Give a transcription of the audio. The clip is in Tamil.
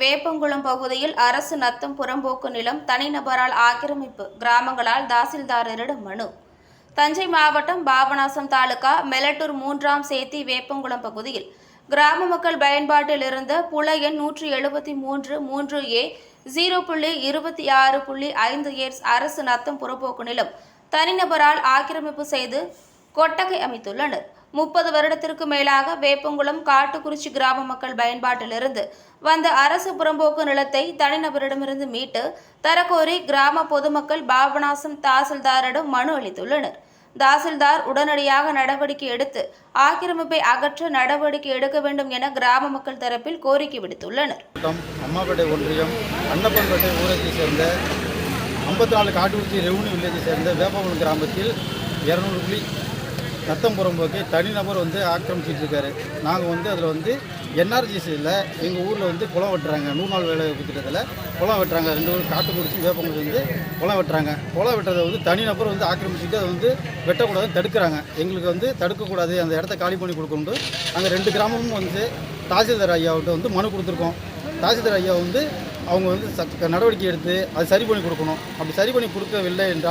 வேப்பங்குளம் பகுதியில் அரசு நத்தம் புறம்போக்கு நிலம் தனிநபரால் ஆக்கிரமிப்பு. கிராமங்களால் தாசில்தாரரிடம் மனு. தஞ்சை மாவட்டம் பாபநாசம் தாலுகா மெலட்டூர் மூன்றாம் சேத்தி வேப்பங்குளம் பகுதியில் கிராம மக்கள் பயன்பாட்டில் இருந்த புல எண் நூற்றி எழுபத்தி மூன்று மூன்று ஏ ஜீரோ புள்ளி இருபத்தி ஆறு புள்ளி ஐந்து ஏர்ஸ் அரசு நத்தம் புறம்போக்கு நிலம் தனிநபரால் ஆக்கிரமிப்பு செய்து கொட்டகை அமைத்துள்ளனர். முப்பது வருடத்திற்கு மேலாக வேப்பங்குளம் காட்டுக்குறிச்சி கிராம மக்கள் பயன்பாட்டிலிருந்து வந்த அரசு புறம்போக்கு நிலத்தை தனிநபரிடமிருந்து மீட்டு தரக்கோரி கிராம பொதுமக்கள் பாபநாசம் தாசில்தாரிடம் மனு அளித்துள்ளனர். தாசில்தார் உடனடியாக நடவடிக்கை எடுத்து ஆக்கிரமிப்பை அகற்ற நடவடிக்கை எடுக்க வேண்டும் என கிராம மக்கள் தரப்பில் கோரிக்கை விடுத்துள்ளனர். அம்மாப்பேட்டை ஒன்றியம் அன்னப்பன்பேட்டை ஊரத்தை சேர்ந்த ஐம்பத்தி நாலு காட்டுக்குறிச்சி ரெவன்யூ வில்லேஜை சேர்ந்த வேப்பகுளம் கிராமத்தில் இரநூறு புள்ளி ரத்தம் போக்கி தனிநபர் வந்து ஆக்கிரமிச்சிட்டு இருக்காரு நாங்கள் வந்து அதில் வந்து என்ஆர்ஜிசியில் எங்கள் ஊரில் வந்து குளம் வெட்டுறாங்க. நூறு நாள் வேலை திட்டத்தில் குளம் வெட்டுறாங்க. ரெண்டு ஊர் காட்டுக்குறிச்சி வேப்பங்குடி வந்து குளம் வெட்டுறாங்க. குளம் வெட்டுறதை வந்து தனிநபர் வந்து ஆக்கிரமிச்சிட்டு அதை வந்து வெட்டக்கூடாதுன்னு தடுக்கிறாங்க. எங்களுக்கு வந்து தடுக்கக்கூடாது. அந்த இடத்த காலி பண்ணி கொடுக்கணும் அங்கே ரெண்டு கிராமமும் வந்து தாசில்தார் ஐயாவிட்ட வந்து மனு கொடுத்துருக்கோம். தாசில்தார் ஐயா வந்து அவங்க வந்து சத் நடவடிக்கை எடுத்து அது சரி பண்ணி கொடுக்கணும். அப்படி சரி பண்ணி கொடுக்கவில்லை என்றால்